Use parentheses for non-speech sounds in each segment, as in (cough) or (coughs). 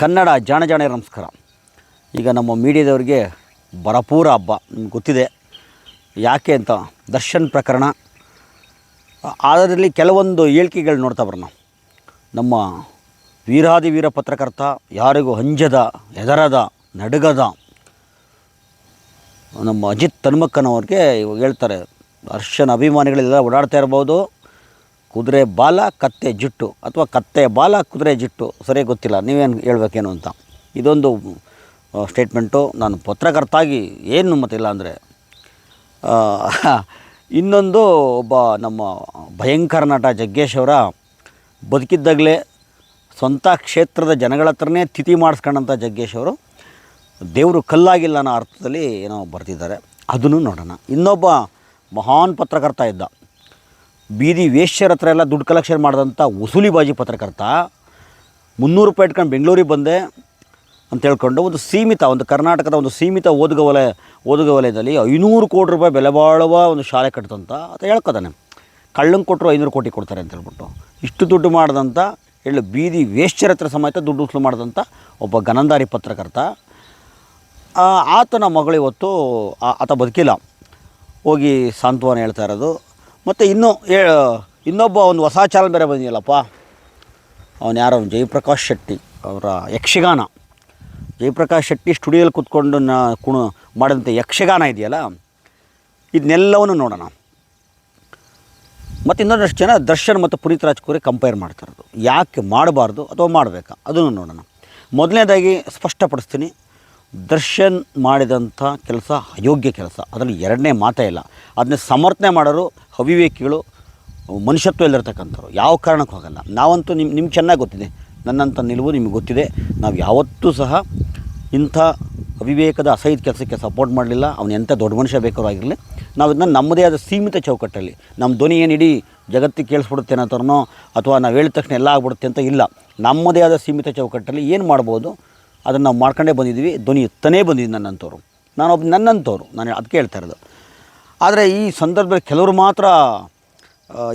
ಕನ್ನಡ ಜಾಣ ಜಾಣ ನಮಸ್ಕಾರ. ಈಗ ನಮ್ಮ ಮೀಡಿಯಾದವ್ರಿಗೆ ಭರಪೂರ ಹಬ್ಬ, ನಿಮ್ಗೆ ಗೊತ್ತಿದೆ. ಯಾಕೆ ಅಂತ, ದರ್ಶನ್ ಪ್ರಕರಣ. ಅದರಲ್ಲಿ ಕೆಲವೊಂದು ಹೇಳಿಕೆಗಳು ನೋಡ್ತಾ ಬರೋಣ. ನಮ್ಮ ವೀರಾದಿ ವೀರ ಪತ್ರಕರ್ತ, ಯಾರಿಗೂ ಹಂಜದ ಹೆದರದ, ನಡುಗದ, ನಮ್ಮ ಅಜಿತ್ ತನ್ಮಕ್ಕನವ್ರಿಗೆ ಇವಾಗ ಹೇಳ್ತಾರೆ, ದರ್ಶನ್ ಅಭಿಮಾನಿಗಳೆಲ್ಲ ಓಡಾಡ್ತಾ ಇರ್ಬೋದು. ಕುದುರೆ ಬಾಲ, ಕತ್ತೆ ಜುಟ್ಟು ಅಥವಾ ಕತ್ತೆ ಬಾಲ, ಕುದುರೆ ಜುಟ್ಟು ಸರಿ ಗೊತ್ತಿಲ್ಲ. ನೀವೇನು ಹೇಳ್ಬೇಕೇನು ಅಂತ. ಇದೊಂದು ಸ್ಟೇಟ್ಮೆಂಟು ನಾನು ಪತ್ರಕರ್ತಾಗಿ ಏನು ಮತ್ತಿಲ್ಲ ಅಂದರೆ ಇನ್ನೊಂದು ಒಬ್ಬ ನಮ್ಮ ಭಯಂಕರ ನಟ ಜಗ್ಗೇಶ್ ಅವರ ಬದುಕಿದ್ದಾಗಲೇ ಸ್ವಂತ ಕ್ಷೇತ್ರದ ಜನಗಳ ಹತ್ರನೇ ತಿಥಿ ಮಾಡಿಸ್ಕೊಂಡಂಥ ಜಗ್ಗೇಶ್ ಅವರು ದೇವರು ಕಲ್ಲಾಗಿಲ್ಲ ಅನ್ನೋ ಅರ್ಥದಲ್ಲಿ ಏನೋ ಬರ್ತಿದ್ದಾರೆ. ಅದನ್ನು ನೋಡೋಣ. ಇನ್ನೊಬ್ಬ ಮಹಾನ್ ಪತ್ರಕರ್ತ ಇದ್ದ. ಬೀದಿ ವೇಶ್ಯರ ಹತ್ರ ಎಲ್ಲ ದುಡ್ಡು ಕಲೆಕ್ಷನ್ ಮಾಡಿದಂಥ ವಸೂಲಿಬಾಜಿ ಪತ್ರಕರ್ತ ಮುನ್ನೂರು ರೂಪಾಯಿ ಇಟ್ಕೊಂಡು ಬೆಂಗಳೂರಿಗೆ ಬಂದೆ ಅಂತ ಹೇಳ್ಕೊಂಡು ಒಂದು ಸೀಮಿತ, ಒಂದು ಕರ್ನಾಟಕದ ಒಂದು ಸೀಮಿತ ಓದುಗ ವಲಯ, ಓದುಗ ವಲಯದಲ್ಲಿ ಐನೂರು ಕೋಟಿ ರೂಪಾಯಿ ಬೆಲೆ ಬಾಳುವ ಒಂದು ಶಾಲೆ ಕಟ್ಟಿದಂಥ ಅಂತ ಹೇಳ್ಕೊತಾನೆ. ಕಳ್ಳಂಗೆ ಕೊಟ್ಟರು ಐನೂರು ಕೋಟಿ ಕೊಡ್ತಾರೆ ಅಂತ ಹೇಳ್ಬಿಟ್ಟು. ಇಷ್ಟು ದುಡ್ಡು ಮಾಡಿದಂಥ ಹೇಳು ಬೀದಿ ವೇಶ್ಯರ ಹತ್ರ ಸಮೇತ ದುಡ್ಡು ವಸೂಲು ಮಾಡಿದಂಥ ಒಬ್ಬ ಗನಂದಾರಿ ಪತ್ರಕರ್ತ. ಆತನ ಮಗಳು ಇವತ್ತು ಆತ ಬದುಕಿಲ್ಲ. ಹೋಗಿ ಸಾಂತ್ವನ ಹೇಳ್ತಾ ಇರೋದು. ಮತ್ತು ಇನ್ನೂ ಇನ್ನೊಬ್ಬ ಒಂದು ಹೊಸ ಚಾನಲ್ ಬೇರೆ ಬಂದಿಲ್ಲಪ್ಪ ಅವನು ಯಾರೋ, ಜಯಪ್ರಕಾಶ್ ಶೆಟ್ಟಿ ಅವರ ಯಕ್ಷಗಾನ. ಜಯಪ್ರಕಾಶ್ ಶೆಟ್ಟಿ ಸ್ಟುಡಿಯೋಲಿ ಕೂತ್ಕೊಂಡು ನಾ ಕುಣ ಮಾಡಿದಂಥ ಯಕ್ಷಗಾನ ಇದೆಯಲ್ಲ ಇದನ್ನೆಲ್ಲವನ್ನು ನೋಡೋಣ. ಮತ್ತು ಇನ್ನೊಂದಷ್ಟು ಜನ ದರ್ಶನ್ ಮತ್ತು ಪುನೀತ್ ರಾಜ್ಕುರಿ ಕಂಪೇರ್ ಮಾಡ್ತಾರದು ಯಾಕೆ ಮಾಡಬಾರ್ದು ಅಥವಾ ಮಾಡಬೇಕಾ? ಅದನ್ನು ನೋಡೋಣ. ಮೊದಲನೇದಾಗಿ ಸ್ಪಷ್ಟಪಡಿಸ್ತೀನಿ. ದರ್ಶನ್ ಮಾಡಿದಂಥ ಕೆಲಸ ಅಯೋಗ್ಯ ಕೆಲಸ. ಅದರಲ್ಲಿ ಎರಡನೇ ಮಾತೇ ಇಲ್ಲ. ಅದನ್ನ ಸಮರ್ಥನೆ ಮಾಡೋರು, ಅವಿವೇಕಿಗಳು ಮನುಷ್ಯತ್ವ ಇಲ್ಲಿರ್ತಕ್ಕಂಥವ್ರು ಯಾವ ಕಾರಣಕ್ಕೂ ಹೋಗಲ್ಲ. ನಾವಂತೂ ನಿಮ್ಮ ನಿಮ್ಗೆ ಚೆನ್ನಾಗಿ ಗೊತ್ತಿದೆ. ನನ್ನಂಥ ನಿಲುವು ನಿಮಗೆ ಗೊತ್ತಿದೆ. ನಾವು ಯಾವತ್ತೂ ಸಹ ಇಂಥ ಅವಿವೇಕದ ಅಸಹಿತ ಕೆಲಸಕ್ಕೆ ಸಪೋರ್ಟ್ ಮಾಡಲಿಲ್ಲ. ಅವನು ಎಂಥ ದೊಡ್ಡ ಮನುಷ್ಯ ಬೇಕಾದ್ರೂ ಆಗಿರಲಿ. ನಾವು ಇದನ್ನ ನಮ್ಮದೇ ಆದ ಸೀಮಿತ ಚೌಕಟ್ಟಲ್ಲಿ ನಮ್ಮ ಧ್ವನಿ ಏನು ಇಡೀ ಜಗತ್ತಿಗೆ ಕೇಳಿಸ್ಬಿಡುತ್ತೆ ಅನ್ನೋ ಅಥವಾ ನಾವು ಹೇಳಿದ ತಕ್ಷಣ ಎಲ್ಲ ಆಗ್ಬಿಡುತ್ತೆ ಅಂತ ಇಲ್ಲ. ನಮ್ಮದೇ ಆದ ಸೀಮಿತ ಚೌಕಟ್ಟಲ್ಲಿ ಏನು ಮಾಡ್ಬೋದು? ಅದನ್ನು ನಾವು ಮಾಡ್ಕೊಂಡೇ ಬಂದಿದ್ವಿ. ಧ್ವನಿ ಎತ್ತನೇ ಬಂದಿದ್ದು ನನ್ನಂಥವ್ರು ನಾನೊಬ್ಬ ನನ್ನಂಥವ್ರು ನಾನು ಅದಕ್ಕೆ ಹೇಳ್ತಾ ಇರೋದು. ಆದರೆ ಈ ಸಂದರ್ಭದಲ್ಲಿ ಕೆಲವರು ಮಾತ್ರ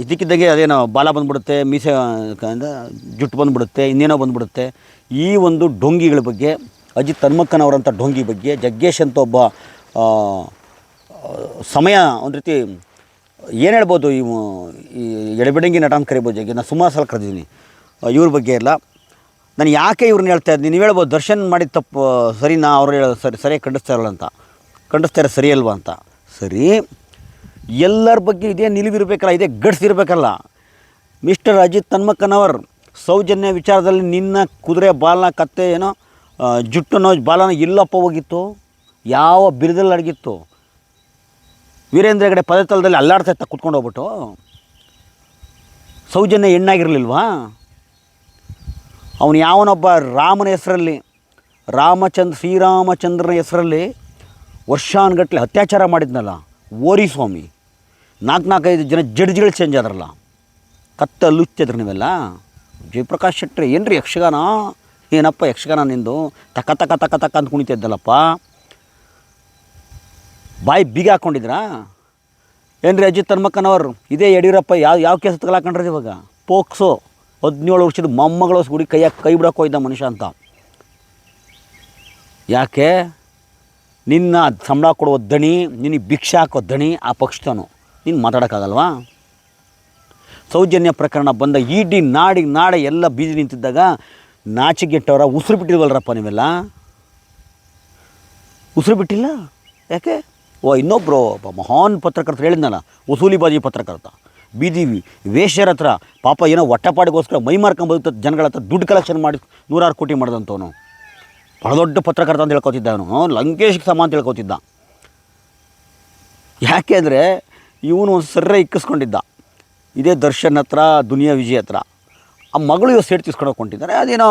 ಇದಕ್ಕಿದ್ದಂಗೆ ಅದೇನೋ ಬಾಲ ಬಂದ್ಬಿಡುತ್ತೆ, ಮೀಸೆ ಜುಟ್ಟು ಬಂದ್ಬಿಡುತ್ತೆ, ಇನ್ನೇನೋ ಬಂದ್ಬಿಡುತ್ತೆ. ಈ ಒಂದು ಡೊಂಗಿಗಳ ಬಗ್ಗೆ, ಅಜಿತ್ ತನ್ಮಕ್ಕನವರಂಥ ಡೊಂಗಿ ಬಗ್ಗೆ, ಜಗ್ಗೇಶ್ ಅಂತ ಒಬ್ಬ ಸಮಯ ಒಂದು ರೀತಿ ಏನು ಹೇಳ್ಬೋದು ಈ ಎಡಬಿಡಂಗಿ ನಟ ಅಂತ ಕರಿಬೋದು ಜಗ್ಗಿ ನಾನು ಸುಮಾರು ಸಲ ಕರೆದಿದ್ದೀನಿ ಇವ್ರ ಬಗ್ಗೆ ಎಲ್ಲ. ನಾನು ಯಾಕೆ ಇವ್ರನ್ನ ಹೇಳ್ತಾ ಇದ್ದೀನಿ? ನೀವು ಹೇಳ್ಬೋದು, ದರ್ಶನ್ ಮಾಡಿದ ತಪ್ಪು ಸರಿನಾ ಅವ್ರು ಹೇಳೋದು ಸರಿ, ಸರಿಯಾಗಿ ಖಂಡಿಸ್ತಾ ಇರಲ್ಲ ಅಂತ. ಖಂಡಿಸ್ತಾರೆ ಸರಿ ಅಲ್ವಾ ಅಂತ. ಸರಿ, ಎಲ್ಲರ ಬಗ್ಗೆ ಇದೇ ನಿಲುವಿರಬೇಕಲ್ಲ, ಇದೇ ಗಡ್ಸಿರ್ಬೇಕಲ್ಲ ಮಿಸ್ಟರ್ ಅಜಿತ್ ತನ್ಮಕ್ಕನವರ್ ಸೌಜನ್ಯ ವಿಚಾರದಲ್ಲಿ ನಿನ್ನ ಕುದುರೆ ಬಾಲನ ಕತ್ತೆ ಏನೋ ಜುಟ್ಟನೋ ಬಾಲನ ಇಲ್ಲಪ್ಪ ಹೋಗಿತ್ತು. ಯಾವ ಬಿರುದಲ್ಲಿ ಅಡಗಿತ್ತು. ವೀರೇಂದ್ರ ಹೆಗಡೆ ಪದತಲದಲ್ಲಿ ಅಲ್ಲಾಡ್ತಾ ಇತ್ತ, ಕುತ್ಕೊಂಡು ಹೋಗ್ಬಿಟ್ಟು. ಸೌಜನ್ಯ ಹೆಣ್ಣಾಗಿರಲಿಲ್ವಾ? ಅವನು ಯಾವನೊಬ್ಬ ರಾಮನ ಹೆಸರಲ್ಲಿ, ರಾಮಚಂದ್ರ, ಶ್ರೀರಾಮಚಂದ್ರನ ಹೆಸರಲ್ಲಿ ವರ್ಷಾನುಗಟ್ಟಲೆ ಅತ್ಯಾಚಾರ ಮಾಡಿದ್ನಲ್ಲ ಓರಿ ಸ್ವಾಮಿ ನಾಲ್ಕು ನಾಲ್ಕೈದು ಜನ ಜಡ್ಜ್ಗಳು ಚೇಂಜ್ ಆದ್ರಲ್ಲ. ಕತ್ತ ಲುಚ್ಚಿದ್ರು ನೀವೆಲ್ಲ. ಜಯಪ್ರಕಾಶ್ ಶೆಟ್ಟಿ ಏನು ರೀ ಯಕ್ಷಗಾನ? ಏನಪ್ಪ ಯಕ್ಷಗಾನ ನಿಂದು? ತಕ ತಕ ತಕ ತಕ ಅಂತ ಕುಣಿತಿದ್ದಲ್ಲಪ್ಪ. ಬಾಯಿ ಬೀಗ ಹಾಕ್ಕೊಂಡಿದ್ರಾ ಏನು ರೀ ಅಜಿತ್ ತನ್ಮಕ್ಕನವರು ಇದೇ ಯಡಿಯೂರಪ್ಪ, ಯಾವ ಯಾವ ಕೇಸ್ ತಗೊಳಕಂಡ್ರಿ ಇವಾಗ? ಪೋಕ್ಸೋ. ಹದಿನೇಳು ವರ್ಷದ ಮೊಮ್ಮಗಳ ಗುಡಿ ಕೈಯಾಗ ಕೈ ಬಿಡಕ್ಕೆ ಹೋಯ್ದ ಮನುಷ್ಯ ಅಂತ. ಯಾಕೆ? ನಿನ್ನ ಸಂಬಳ ಕೊಡುವ ದಣಿ, ನಿನಗೆ ಭಿಕ್ಷೆ ಹಾಕೋ ದಣಿ, ಆ ಪಕ್ಷದನು ನೀನು ಮಾತಾಡೋಕ್ಕಾಗಲ್ವಾ? ಸೌಜನ್ಯ ಪ್ರಕರಣ ಬಂದ ಇಡೀ ನಾಡಿ ನಾಡೆ ಎಲ್ಲ ಬೀದಿ ನಿಂತಿದ್ದಾಗ ನಾಚಿಗೆಟ್ಟವರ ಉಸಿರು ಬಿಟ್ಟಿಲ್ವಲ್ರಪ್ಪ ನೀವೆಲ್ಲ? ಉಸಿರು ಬಿಟ್ಟಿಲ್ಲ? ಯಾಕೆ? ಓ ಇನ್ನೊಬ್ಬರು ಒಬ್ಬ ಮಹಾನ್ ಪತ್ರಕರ್ತರು ಹೇಳಿದ್ನಲ್ಲ ವಸೂಲಿಬಾಜಿ ಪತ್ರಕರ್ತ. ಬೀದಿ ವೇಶ್ಯರ ಹತ್ರ ಪಾಪ ಏನೋ ಒಟ್ಟಪಾಡಿಗೋಸ್ಕರ ಮೈ ಮಾರ್ಕೊಂಬದುತ್ತ ಜನಗಳ ಹತ್ರ ದುಡ್ಡು ಕಲೆಕ್ಷನ್ ಮಾಡಿ ನೂರಾರು ಕೋಟಿ ಮಾಡಿದಂಥವನು ಬಹಳ ದೊಡ್ಡ ಪತ್ರಕರ್ತ ಅಂತ ಹೇಳ್ಕೊತಿದ್ದ ಅವನು. ಲಂಕೇಶ್ಗೆ ಸಮ ಅಂತ ಹೇಳ್ಕೊತಿದ್ದ. ಯಾಕೆ ಅಂದರೆ ಇವನು ಒಂದು ಸರ್ರೆ ಇಕ್ಕಿಸ್ಕೊಂಡಿದ್ದ. ಇದೇ ದರ್ಶನ್ ಹತ್ರ, ದುನಿಯಾ ವಿಜಯ್ ಹತ್ರ. ಆ ಮಗಳು ಇವಾಗ ಸೇಟ್ ತಿಸ್ಕೊಂಡು ಹೋಗ್ಕೊಂಡಿದ್ದಾರೆ. ಅದೇನೋ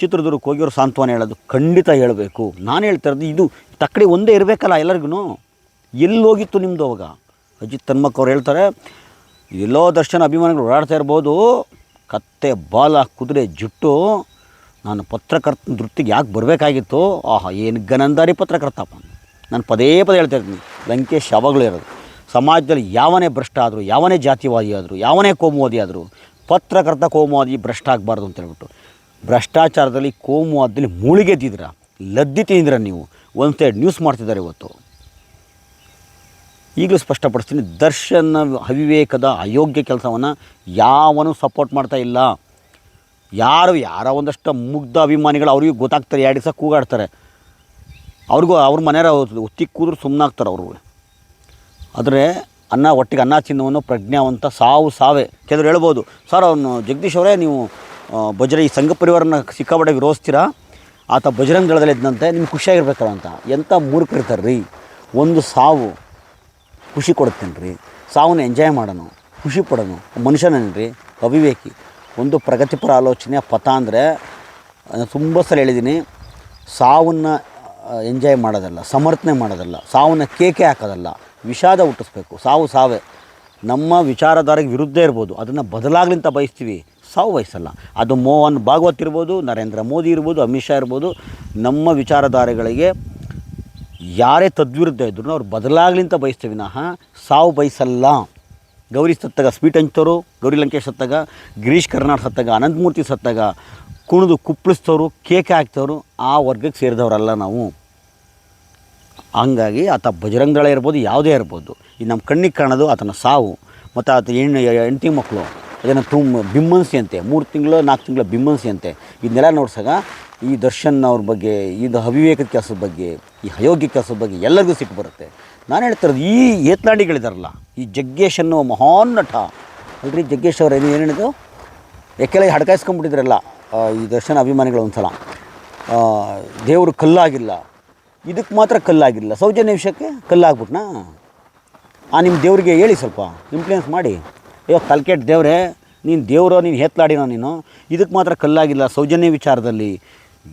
ಚಿತ್ರದುರ್ಗಕ್ಕೆ ಹೋಗಿ ಅವ್ರು ಸಾಂತ್ವನ ಹೇಳೋದು ಖಂಡಿತ ಹೇಳಬೇಕು. ನಾನು ಹೇಳ್ತಾ ಇರೋದು ಇದು ತಕ್ಕಡಿ ಒಂದೇ ಇರಬೇಕಲ್ಲ ಎಲ್ಲರಿಗೂ ಎಲ್ಲಿ ಹೋಗಿತ್ತು ನಿಮ್ಮದು ಅವಾಗ. ಅಜಿತ್ ತನ್ಮಕ್ ಅವ್ರು ಹೇಳ್ತಾರೆ ಎಲ್ಲೋ ದರ್ಶನ ಅಭಿಮಾನಿಗಳು ಓಡಾಡ್ತಾ ಇರ್ಬೋದು. ಕತ್ತೆ, ಬಾಲ, ಕುದುರೆ, ಜುಟ್ಟು. ನಾನು ಪತ್ರಕರ್ತ ವೃತ್ತಿಗೆ ಯಾಕೆ ಬರಬೇಕಾಗಿತ್ತು? ಆಹಾ, ಏನು ಗನಂದಾರಿ ಪತ್ರಕರ್ತಪ್ಪ. ನಾನು ಪದೇ ಪದೇ ಹೇಳ್ತಾ ಇರ್ತೀನಿ ಲಂಕೆ ಯಾವಾಗಲೂ ಇರೋದು. ಸಮಾಜದಲ್ಲಿ ಯಾವನೇ ಭ್ರಷ್ಟ ಆದರೂ, ಯಾವನೇ ಜಾತಿವಾದಿ ಆದರೂ, ಯಾವನೇ ಕೋಮುವಾದಿ ಆದರೂ, ಪತ್ರಕರ್ತ ಕೋಮುವಾದಿ ಭ್ರಷ್ಟ ಆಗಬಾರ್ದು ಅಂತ ಹೇಳ್ಬಿಟ್ಟು. ಭ್ರಷ್ಟಾಚಾರದಲ್ಲಿ ಕೋಮುವಾದದಲ್ಲಿ ಮೂಳಿಗೆದ್ದಿದ್ರ ಲದ್ದಿ ತಿಂದಿರ ನೀವು? ಒಂದು ಸೈಡ್ ನ್ಯೂಸ್ ಮಾಡ್ತಿದ್ದಾರೆ ಇವತ್ತು. ಈಗಲೂ ಸ್ಪಷ್ಟಪಡಿಸ್ತೀನಿ, ದರ್ಶನ ಅವಿವೇಕದ ಅಯೋಗ್ಯ ಕೆಲಸವನ್ನು ಯಾವನು ಸಪೋರ್ಟ್ ಮಾಡ್ತಾ ಇಲ್ಲ. ಯಾರು ಯಾರೋ ಒಂದಷ್ಟು ಮುಗ್ಧ ಅಭಿಮಾನಿಗಳು ಅವ್ರಿಗೂ ಗೊತ್ತಾಗ್ತಾರೆ, ಎರಡು ದಿವಸ ಕೂಗಾಡ್ತಾರೆ. ಅವ್ರಿಗೂ ಅವ್ರ ಮನೆಯವ್ರ ಒತ್ತಿ ಕೂದ್ರು ಸುಮ್ಮನಾಗ್ತಾರೆ ಅವರು. ಆದರೆ ಅನ್ನ ಒಟ್ಟಿಗೆ ಅನ್ನ ಚಿನ್ನವನ್ನು ಪ್ರಜ್ಞಾವಂತ ಸಾವು ಸಾವೇ. ಕೆಲವರು ಹೇಳ್ಬೋದು, ಸರ್, ಅವನು ಜಗದೀಶ್ ಅವರೇ, ನೀವು ಭಜರ ಈ ಸಂಘ ಪರಿವಾರನ ಸಿಕ್ಕಾಪಟ್ಟೆ ವಿರೋಧಿಸ್ತೀರಾ? ಆತ ಬಜರಂಗ ದಳದಲ್ಲಿ ಇದ್ದಂತೆ ನಿಮ್ಗೆ ಖುಷಿಯಾಗಿರ್ಬೇಕಲ್ಲ ಅಂತ. ಎಂಥ ಮೂರ್ಖರಿರ್ತಾರೆ ರೀ ಒಂದು ಸಾವು. ಖುಷಿ ಕೊಡುತ್ತೇನೆ ರೀ. ಸಾವನ್ನ ಎಂಜಾಯ್ ಮಾಡೋಣ ಖುಷಿ ಪಡೋಣ ಮನುಷ್ಯನೇನ್ರಿ, ಅವಿವೇಕಿ. ಒಂದು ಪ್ರಗತಿಪರ ಆಲೋಚನೆ, ಪಥ ಅಂದರೆ ತುಂಬ ಸಲ ಹೇಳಿದ್ದೀನಿ ಸಾವನ್ನು ಎಂಜಾಯ್ ಮಾಡೋದಲ್ಲ, ಸಮರ್ಥನೆ ಮಾಡೋದಲ್ಲ, ಸಾವನ್ನ ಕೇಕೆ ಹಾಕೋದಲ್ಲ, ವಿಷಾದ ಹುಟ್ಟಿಸ್ಬೇಕು, ಸಾವು ಸಾವೇ. ನಮ್ಮ ವಿಚಾರಧಾರೆಗೆ ವಿರುದ್ಧ ಇರ್ಬೋದು, ಅದನ್ನು ಬದಲಾಗ್ಲಿಂತ ಬಯಸ್ತೀವಿ, ಸಾವು ಬಯಸಲ್ಲ. ಅದು ಮೋಹನ್ ಭಾಗವತ್ ಇರ್ಬೋದು, ನರೇಂದ್ರ ಮೋದಿ ಇರ್ಬೋದು, ಅಮಿತ್ ಶಾ ಇರ್ಬೋದು, ನಮ್ಮ ವಿಚಾರಧಾರೆಗಳಿಗೆ ಯಾರೇ ತದ್ವಿರುದ್ಧ ಇದ್ರು ಅವ್ರು ಬದಲಾಗಲಿ ಅಂತ ಬಯಸ್ತೇವೆ ವಿನಃ ಸಾವು ಬಯಸಲ್ಲ. ಗೌರಿ ಸತ್ತಾಗ ಸ್ವೀಟ್ ಹಂಚ್ತವರು, ಗೌರಿ ಲಂಕೇಶ್ ಸತ್ತಾಗ, ಗಿರೀಶ್ ಕರ್ನಾಟಕ ಸತ್ತಾಗ, ಅನಂತಮೂರ್ತಿ ಸತ್ತಾಗ ಕುಣಿದು ಕುಪ್ಪಳಿಸ್ತವರು, ಕೇಕ್ ಹಾಕ್ತವರು, ಆ ವರ್ಗಕ್ಕೆ ಸೇರಿದವರಲ್ಲ ನಾವು. ಹಂಗಾಗಿ ಆತ ಬಜರಂಗ ದಳ ಇರ್ಬೋದು, ಯಾವುದೇ ಇರ್ಬೋದು. ಈ ನಮ್ಮ ಕಣ್ಣಿಗೆ ಕಾಣೋದು ಆತನ ಸಾವು. ಮತ್ತು ಆತ ಹೆಣ್ಣು, ಹೆಂಡತಿ ಮಕ್ಕಳು. ಅದನ್ನು ತುಂಬ ಬಿಮ್ಮನ್ಸಿ ಅಂತೆ. ಮೂರು ತಿಂಗಳು, ನಾಲ್ಕು ತಿಂಗಳ ಬಿಮ್ಮನ್ಸಿ ಅಂತೆ. ಇದನ್ನೆಲ್ಲ ನೋಡ್ಸಾಗ ಈ ದರ್ಶನ್ ಅವ್ರ ಬಗ್ಗೆ ಇದು ಅವಿವೇಕದ ಕೆಲಸದ ಬಗ್ಗೆ, ಈ ಅಯೋಗ್ಯ ಕೆಲಸದ ಬಗ್ಗೆ ಎಲ್ಲರಿಗೂ ಸಿಟ್ಟು ಬರುತ್ತೆ. ನಾನು ಹೇಳ್ತಿರೋದು ಈ ಏತ್ನಾಡಿಗಳಿದಾರಲ್ಲ ಈ ಜಗ್ಗೇಶ್ ಅನ್ನೋ ಮಹಾನ್ ನಟ. ಅಲ್ರಿ ಜಗ್ಗೇಶ್ ಅವರು ಏನು ಏನು ಎಕ್ಕೆಲ್ಲ ಹಡ್ಕಾಯಿಸ್ಕೊಂಡ್ಬಿಟ್ಟಿದ್ರಲ್ಲ ಈ ದರ್ಶನ ಅಭಿಮಾನಿಗಳು ಒಂದು ಸಲ ದೇವರು ಕಲ್ಲಾಗಿಲ್ಲ. ಇದಕ್ಕೆ ಮಾತ್ರ ಕಲ್ಲಾಗಿಲ್ಲ. ಸೌಜನ್ಯ ವಿಷಯಕ್ಕೆ ಕಲ್ಲಾಗ್ಬಿಟ್ನಾ? ಆ ನಿಮ್ಮ ದೇವರಿಗೆ ಹೇಳಿ ಸ್ವಲ್ಪ ಇನ್ಫ್ಲೂಯೆನ್ಸ್ ಮಾಡಿ. ಅಯ್ಯೋ, ಕಲ್ಕೆಟ್ ದೇವ್ರೆ, ನೀನು ದೇವರು, ನೀನು ಹೇತ್ಲಾಡಿನೋ ನೀನು? ಇದಕ್ಕೆ ಮಾತ್ರ ಕಲ್ಲಾಗಿಲ್ಲ ಸೌಜನ್ಯ ವಿಚಾರದಲ್ಲಿ.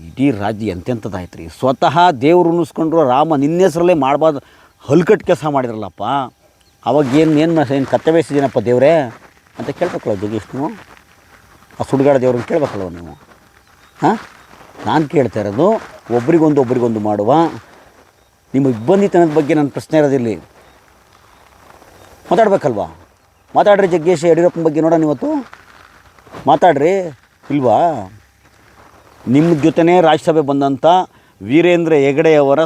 ಇಡೀ ರಾಜ್ಯ ಎಂತೆಂಥದ್ದಾಯ್ತು ರೀ ಸ್ವತಃ ದೇವರು ಉಣಿಸ್ಕೊಂಡ್ರು, ರಾಮ ನಿನ್ನ ಹೆಸರಲ್ಲೇ ಮಾಡಬಾರ್ದು ಹಲ್ಕಟ್ಟು ಕೆಲಸ ಮಾಡಿದ್ರಲ್ಲಪ್ಪ. ಅವಾಗ ಏನು ಏನು ಏನು ಕತ್ತೆ ದೇವರೇ ದೇವ್ರೇ? ಅಂತ ಕೇಳ್ಬೇಕಲ್ಲ ಜಗೀಶ್ ಆ ಸುಡ್ಗಾಡ ದೇವ್ರನ್ನ ಕೇಳ್ಬೇಕಲ್ವ ನೀವು? ಹಾಂ? ನಾನು ಕೇಳ್ತಾ ಇರೋದು, ಒಬ್ರಿಗೊಂದು ಒಬ್ರಿಗೊಂದು ಮಾಡುವ. ನಿಮ್ಮ ಇಬ್ಬಂದಿತನದ ಬಗ್ಗೆ ನನ್ನ ಪ್ರಶ್ನೆ ಇರೋದಿಲ್ಲ ಮಾತಾಡ್ಬೇಕಲ್ವಾ? ಮಾತಾಡ್ರಿ ಜಗ್ಗೇಶ್ ಯಡಿಯೂರಪ್ಪನ ಬಗ್ಗೆ ನೋಡೋಣ ಇವತ್ತು ಮಾತಾಡ್ರಿ, ಇಲ್ವಾ? ನಿಮ್ಮ ಜೊತೆನೇ ರಾಜ್ಯಸಭೆ ಬಂದಂಥ ವೀರೇಂದ್ರ ಹೆಗಡೆಯವರ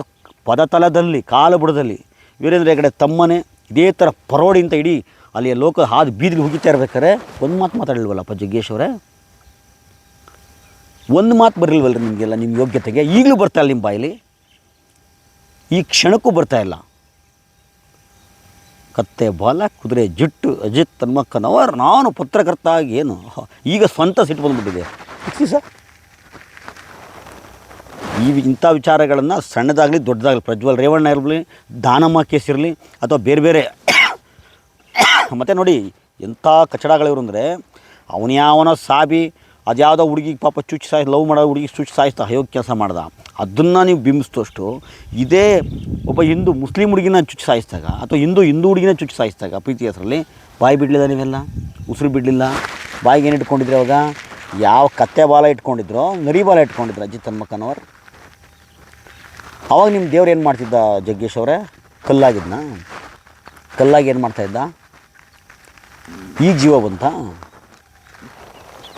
ಪದತಲದಲ್ಲಿ, ಕಾಲುಬುಡದಲ್ಲಿ, ವೀರೇಂದ್ರ ಹೆಗಡೆ ತಮ್ಮನೇ ಇದೇ ಥರ ಪರೋಡಿ ಅಂತ ಇಡೀ ಅಲ್ಲಿಯ ಲೋಕ ಹಾದು ಬೀದಿಗೆ ಹುಗಿತಾ ಇರ್ಬೇಕಾರೆ ಒಂದು ಮಾತು ಮಾತಾಡಿಲ್ವಲ್ಲಪ್ಪ ಜಗ್ಗೇಶ್ ಅವರೇ? ಒಂದು ಮಾತು ಬರಲಿಲ್ವಲ್ರಿ ನಿಮಗೆಲ್ಲ ನಿಮ್ಮ ಯೋಗ್ಯತೆಗೆ? ಈಗಲೂ ಬರ್ತಾ ಇಲ್ಲ ನಿಮ್ಮ ಬಾಯಲ್ಲಿ? ಈ ಕ್ಷಣಕ್ಕೂ ಬರ್ತಾ ಇಲ್ಲ. ಕತ್ತೆ ಬಾಲ, ಕುದುರೆ ಜುಟ್ಟು, ಅಜಿತ್ ತನ್ಮಕ್ಕನವರ್ ನಾನು ಪತ್ರಕರ್ತ ಆಗಿ ಏನು ಈಗ ಸ್ವಂತ ಸಿಟ್ಟು ಬಂದುಬಿಟ್ಟಿದೆ. ಸರ್ ಈ ಇಂಥ ವಿಚಾರಗಳನ್ನು ಸಣ್ಣದಾಗಲಿ, ದೊಡ್ಡದಾಗಲಿ, ಪ್ರಜ್ವಲ್ ರೇವಣ್ಣ ಇರಲಿ, ದಾನಮ್ಮ ಕೇಸ್ ಇರಲಿ, ಅಥವಾ ಬೇರೆ ಬೇರೆ (coughs) ಮತ್ತು ನೋಡಿ, ಎಂಥ ಕಚಡಗಳಿವ್ರು ಅಂದರೆ, ಅವನ್ಯಾವನೋ ಸಾಬಿ ಅದ್ಯಾವುದೋ ಹುಡುಗಿಗೆ ಪಾಪ ಚುಚ್ಚಿ ಸಾಯಿಸಿ ಲವ್ ಮಾಡೋ ಹುಡುಗಿ ಚುಚ್ಚು ಸಾಯಿಸ್ತಾ ಅಯೋಗ್ಯ ಕೆಲಸ ಮಾಡ್ದ. ಅದನ್ನು ನೀವು ಬಿಂಬಿಸ್ತಷ್ಟು ಇದೇ ಒಬ್ಬ ಹಿಂದೂ ಮುಸ್ಲಿಂ ಹುಡುಗಿನ ಚುಚ್ಚಿ ಸಾಯಿಸಿದಾಗ ಅಥವಾ ಹಿಂದೂ ಹಿಂದೂ ಹುಡುಗಿನ ಚುಚ್ಚಿ ಸಾಯಿಸಿದಾಗ ಪ್ರೀತಿ ಹೆಸರಲ್ಲಿ ಬಾಯಿ ಬಿಡಲಿಲ್ಲ ನೀವೆಲ್ಲ? ಉಸಿರು ಬಿಡಲಿಲ್ಲ? ಬಾಯಿಗೆ ಏನು ಇಟ್ಕೊಂಡಿದ್ರೆ ಅವಾಗ? ಯಾವ ಕತ್ತೆ ಬಾಲ ಇಟ್ಕೊಂಡಿದ್ರೋ, ನರಿ ಬಾಲ ಇಟ್ಕೊಂಡಿದ್ರು ಅಜ್ಜಿ ತನ್ಮಕ್ಕನವರು ಅವಾಗ ನಿಮ್ಮ ದೇವ್ರು ಏನು ಮಾಡ್ತಿದ್ದ ಜಗ್ಗೇಶ್ ಅವರೇ? ಕಲ್ಲಾಗಿದ್ನ? ಕಲ್ಲಾಗಿ ಏನು ಮಾಡ್ತಾಯಿದ್ದ ಈ ಜೀವ ಬಂತ?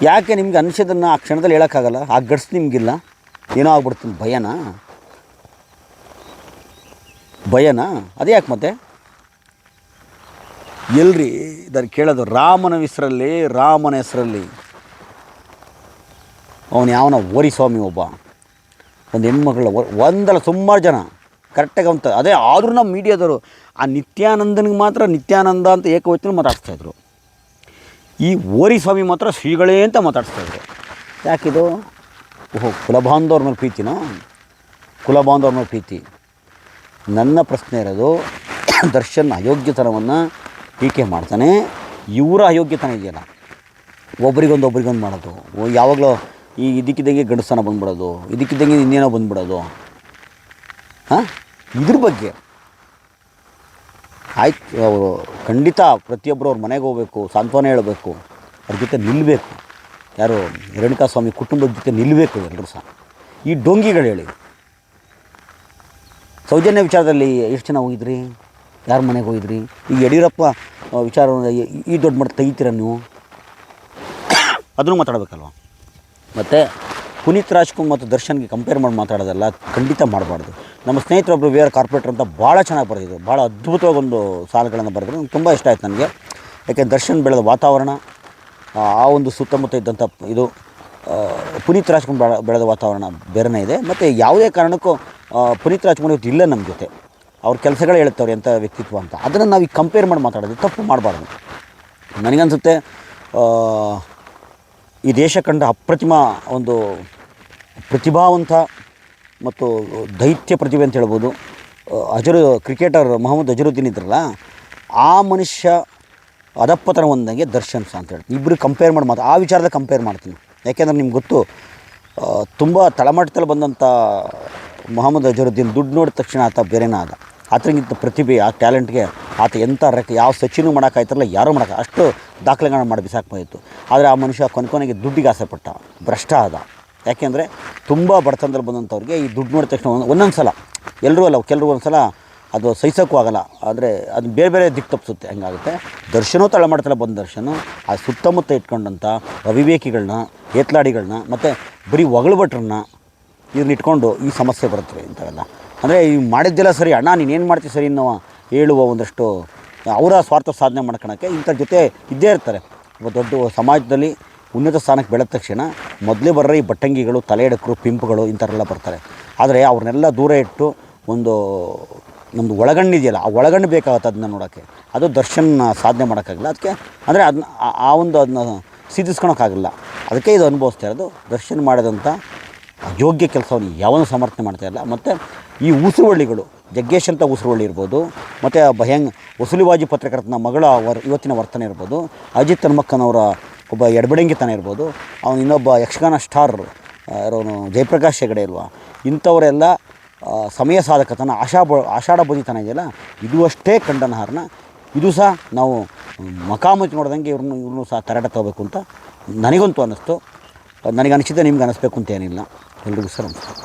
ಯಾಕೆ ನಿಮ್ಗೆ ಅನಿಸಿದನ್ನು ಆ ಕ್ಷಣದಲ್ಲಿ ಹೇಳೋಕ್ಕಾಗಲ್ಲ? ಆ ಗಡ್ಸ್ ನಿಮಗಿಲ್ಲ? ಏನೋ ಆಗ್ಬಿಡ್ತೀನಿ ಭಯನಾ? ಭಯನಾ? ಅದೇ ಯಾಕೆ ಮತ್ತೆ? ಎಲ್ರಿ ಇದನ್ನು ಕೇಳೋದು ರಾಮನ ಹೆಸರಲ್ಲಿ ರಾಮನ ಹೆಸರಲ್ಲಿ. ಅವನು ಯಾವನ? ಓರಿ ಸ್ವಾಮಿ ಒಬ್ಬ. ಒಂದು ಹೆಣ್ಮಗಳ ಒಂದಲ್ಲ ಸುಮಾರು ಜನ. ಕರೆಕ್ಟಾಗಿ ಅಂತ ಅದೇ ಆದರೂ ನಮ್ಮ ಮೀಡಿಯಾದವರು ಆ ನಿತ್ಯಾನಂದನಿಗೆ ಮಾತ್ರ ನಿತ್ಯಾನಂದ ಅಂತ ಏಕವಚನ ಮಾತಾಡ್ಸ್ತಾಯಿದ್ರು ಈ ಓರಿ ಸ್ವಾಮಿ ಮಾತ್ರ ಶ್ರೀಗಳೇ ಅಂತ ಮಾತಾಡಿಸ್ತಾ ಇದ್ದಾರೆ. ಯಾಕಿದು? ಓಹೋ ಕುಲಬಾಂಧವ್ರ ಮೇಲೆ ಪ್ರೀತಿನೋ? ಕುಲಬಾಂಧವ್ರ ಮೇಲೆ ಪ್ರೀತಿ. ನನ್ನ ಪ್ರಶ್ನೆ ಇರೋದು, (coughs) ದರ್ಶನ್ ಅಯೋಗ್ಯತನವನ್ನು ಟೀಕೆ ಮಾಡ್ತಾನೆ, ಇವರ ಅಯೋಗ್ಯತನ ಇದೆಯಲ್ಲ? ಒಬ್ರಿಗೊಂದು ಒಬ್ರಿಗೊಂದು ಮಾಡೋದು. ಯಾವಾಗಲೂ ಈ ಇದಕ್ಕಿದ್ದಂಗೆ ಗಂಡಸ್ತನ ಬಂದ್ಬಿಡೋದು, ಇದಕ್ಕಿದ್ದಂಗೆ ಇನ್ನೇನೋ ಬಂದ್ಬಿಡೋದು. ಹಾಂ? ಇದ್ರ ಬಗ್ಗೆ. ಆಯ್ತು, ಅವರು ಖಂಡಿತ ಪ್ರತಿಯೊಬ್ಬರು ಅವ್ರ ಮನೆಗೆ ಹೋಗಬೇಕು, ಸಾಂತ್ವನ ಹೇಳಬೇಕು, ಅವ್ರ ಜೊತೆ ನಿಲ್ಲಬೇಕು ಯಾರು ರೇಣುಕಾ ಸ್ವಾಮಿ ಕುಟುಂಬದ ಜೊತೆ ನಿಲ್ಲಬೇಕು ಎಲ್ಲರೂ ಸಹ. ಈ ಡೊಂಗಿಗಳು ಹೇಳಿ. ಸೌಜನ್ಯ ವಿಚಾರದಲ್ಲಿ ಎಷ್ಟು ಜನ ಹೋಗಿದ್ರಿ? ಯಾರ ಮನೆಗೆ ಹೋಗಿದ್ರಿ? ಈ ಯಡಿಯೂರಪ್ಪ ವಿಚಾರ ಈ ದೊಡ್ಡ ಮಟ್ಟ ತೆಗಿತೀರ ನೀವು? ಅದನ್ನು ಮಾತಾಡಬೇಕಲ್ವ? ಮತ್ತು ಪುನೀತ್ ರಾಜ್ಕುಮಾರ್ ಮತ್ತು ದರ್ಶನ್ಗೆ ಕಂಪೇರ್ ಮಾಡಿ ಮಾತಾಡೋದಲ್ಲ ಖಂಡಿತ ಮಾಡಬಾರ್ದು. ನಮ್ಮ ಸ್ನೇಹಿತರೊಬ್ಬರು ವಿ ಆರ್ ಕಾರ್ಪೊರೇಟರ್ ಅಂತ ಭಾಳ ಚೆನ್ನಾಗಿ ಬರೆದಿದ್ರು. ಭಾಳ ಅದ್ಭುತವಾಗಿ ಒಂದು ಸಾಲುಗಳನ್ನು ಬರೆದ್ರು. ನಂಗೆ ತುಂಬ ಇಷ್ಟ ಆಯ್ತು ನನಗೆ. ಯಾಕೆ ದರ್ಶನ್ ಬೆಳೆದ ವಾತಾವರಣ, ಆ ಒಂದು ಸುತ್ತಮುತ್ತ ಇದ್ದಂಥ ಇದು ಪುನೀತ್ ರಾಜ್ಕುಮಾರ್ ಬೆಳೆ- ಬೆಳೆದ ವಾತಾವರಣ ಬೇರೆನೇ ಇದೆ. ಮತ್ತು ಯಾವುದೇ ಕಾರಣಕ್ಕೂ ಪುನೀತ್ ರಾಜ್ಕುಮಾರ್ ಇವತ್ತು ಇಲ್ಲ ನಮ್ಮ ಜೊತೆ. ಅವ್ರ ಕೆಲಸಗಳು ಹೇಳ್ತವ್ರೆ ಎಂಥ ವ್ಯಕ್ತಿತ್ವ ಅಂತ. ಅದನ್ನು ನಾವು ಈಗ ಕಂಪೇರ್ ಮಾಡಿ ಮಾತಾಡೋದು ತಪ್ಪು ಮಾಡಬಾರ್ದು. ನನಗನ್ಸುತ್ತೆ ಈ ದೇಶ ಕಂಡ ಅಪ್ರತಿಮ ಒಂದು ಪ್ರತಿಭಾವಂತ ಮತ್ತು ದೈತ್ಯ ಪ್ರತಿಭೆ ಅಂತ ಹೇಳ್ಬೋದು. ಅಜರು, ಕ್ರಿಕೆಟರ್ ಮೊಹಮ್ಮದ್ ಅಜರುದ್ದೀನ್ ಇದ್ರಲ್ಲ, ಆ ಮನುಷ್ಯ ಅದಪ್ಪತನ ಹೊಂದಂಗೆ ದರ್ಶನ್ ಅಂತ ಹೇಳಿ ಇಬ್ಬರು ಕಂಪೇರ್ ಮಾಡಿ ಮಾತು ಆ ವಿಚಾರದಲ್ಲಿ ಕಂಪೇರ್ ಮಾಡ್ತೀನಿ. ಯಾಕೆಂದ್ರೆ ನಿಮ್ಗೆ ಗೊತ್ತು ತುಂಬ ತಳಮಟ್ಟದಲ್ಲಿ ಬಂದಂಥ ಮೊಹಮ್ಮದ್ ಅಜರುದ್ದೀನ್ ದುಡ್ಡು ನೋಡಿದ ತಕ್ಷಣ ಆತ ಬೇರೆನೇ ಆದ. ಆತನಿಗಿಂತ ಪ್ರತಿಭೆ, ಆ ಟ್ಯಾಲೆಂಟ್ಗೆ ಆತ ಎಂಥ ರೆಕ್, ಯಾವ ಸಚಿನೂ ಮಾಡೋಕ್ಕಾಯ್ತಾರಲ್ಲ ಯಾರೂ ಮಾಡೋಕ್ಕ ಅಷ್ಟು ದಾಖಲೆಗಳನ್ನ ಮಾಡಿ ಬಿಸಾಕ್ಬೋದಿತ್ತು. ಆದರೆ ಆ ಮನುಷ್ಯ ಕೊನೆ ಕೊನೆಗೆ ದುಡ್ಡಿಗೆ ಆಸೆಪಟ್ಟ ಭ್ರಷ್ಟ ಆದ. ಯಾಕೆಂದರೆ ತುಂಬ ಬಡತನದಲ್ಲಿ ಬಂದಂಥವ್ರಿಗೆ ಈ ದುಡ್ಡು ನೋಡಿದ ತಕ್ಷಣ ಒಂದು ಒಂದೊಂದು ಸಲ ಎಲ್ಲರೂ ಅಲ್ಲ ಕೆಲವರು ಒಂದು ಸಲ ಅದು ಸಹಿಸೋಕ್ಕೂ ಆಗಲ್ಲ. ಆದರೆ ಅದು ಬೇರೆ ಬೇರೆ ದಿಕ್ಕು ತಪ್ಪಿಸುತ್ತೆ, ಹಂಗಾಗುತ್ತೆ. ದರ್ಶನವೂ ತಳಮಟ್ಟದಲ್ಲಿ ಬಂದ ದರ್ಶನ. ಆ ಸುತ್ತಮುತ್ತ ಇಟ್ಕೊಂಡಂಥ ಅವಿವೇಕಿಗಳನ್ನ ಏತ್ಲಾಡಿಗಳನ್ನ ಮತ್ತು ಬರೀ ಒಗಳಭಟ್ರನ್ನ ಇದನ್ನ ಇಟ್ಕೊಂಡು ಈ ಸಮಸ್ಯೆ ಬರುತ್ತೆ ಇಂಥವೆಲ್ಲ ಅಂದರೆ ಈ ಮಾಡಿದ್ದೆಲ್ಲ ಸರಿ, ಅಣ್ಣ ನೀನೇನು ಮಾಡ್ತೀವಿ ಸರಿ ಅನ್ನೋ ಹೇಳುವ ಒಂದಷ್ಟು ಅವರ ಸ್ವಾರ್ಥ ಸಾಧನೆ ಮಾಡ್ಕೊಳಕ್ಕೆ ಇಂಥ ಜೊತೆ ಇದ್ದೇ ಇರ್ತಾರೆ. ದೊಡ್ಡ ಸಮಾಜದಲ್ಲಿ ಉನ್ನತ ಸ್ಥಾನಕ್ಕೆ ಬೆಳೆದ ತಕ್ಷಣ ಮೊದಲೇ ಬರೋ ಈ ಬಟ್ಟಂಗಿಗಳು ತಲೆ ಎಡಕರು ಪಿಂಪುಗಳು ಇಂಥವರೆಲ್ಲ ಬರ್ತಾರೆ. ಆದರೆ ಅವ್ರನ್ನೆಲ್ಲ ದೂರ ಇಟ್ಟು ಒಂದು ನಮ್ಮದು ಒಳಗಣ್ಣು ಇದೆಯಲ್ಲ, ಆ ಒಳಗಣ್ಣು ಬೇಕಾಗುತ್ತೆ ಅದನ್ನ ನೋಡೋಕ್ಕೆ ಅದು ದರ್ಶನ ಸಾಧನೆ ಮಾಡೋಕ್ಕಾಗಲ್ಲ. ಅದಕ್ಕೆ ಅಂದರೆ ಅದನ್ನ ಆ- ಆ ಒಂದು ಅದನ್ನ ಸಿದ್ಧಿಸ್ಕೊಳಕ್ಕಾಗಲ್ಲ. ಅದಕ್ಕೆ ಇದು ಅನುಭವಿಸ್ತಾ ಇರೋದು, ದರ್ಶನ ಮಾಡಿದಂಥ ಯೋಗ್ಯ ಕೆಲಸವನ್ನು ಯಾವನೂ ಸಮರ್ಥನೆ ಮಾಡ್ತಾ ಇಲ್ಲ. ಮತ್ತು ಈ ಉಸುರುವಳ್ಳಿಗಳು, ಜಗ್ಗೇಶ್ ಅಂತ ಉಸುರುವಳ್ಳಿ ಇರ್ಬೋದು, ಮತ್ತು ಭಯಂಗ್ ವಸೂಲಿವಾಜಿ ಪತ್ರಕರ್ತನ ಮಗಳ ವರ್, ಇವತ್ತಿನ ವರ್ತನೆ ಇರ್ಬೋದು, ಅಜಿತ್ ಹನುಮಕ್ಕನವರ ಒಬ್ಬ ಎಡಬಡಂಗಿತನ ಇರ್ಬೋದು. ಅವನು ಇನ್ನೊಬ್ಬ ಯಕ್ಷಗಾನ ಸ್ಟಾರ್ ಇರೋನು ಜಯಪ್ರಕಾಶ್ ಹೆಗಡೆ ಇಲ್ವಾ? ಇಂಥವರೆಲ್ಲ ಸಮಯ ಸಾಧಕತನ, ಆಶಾ ಬ, ಆಷಾಢ ಬದಿತನ ಇದೆಯಲ್ಲ? ಇದು ಅಷ್ಟೇ ಖಂಡನಹಾರನ ಇದು ಸಹ ನಾವು ಮಕಾಮುಚ್ಚಿ ನೋಡ್ದಂಗೆ ಇವ್ರನ್ನೂ ಇವ್ರನ್ನೂ ಸಹ ತರಾಟ ತಗೋಬೇಕು ಅಂತ ನನಗಂತೂ ಅನ್ನಿಸ್ತು. ನನಗೆ ಅನಿಸಿದ್ದೆ ನಿಮ್ಗೆ ಅನ್ನಿಸ್ಬೇಕು ಅಂತ ಏನಿಲ್ಲ. ಎಲ್ರಿಗೂ ಸರ್ ನಮಸ್ಕಾರ.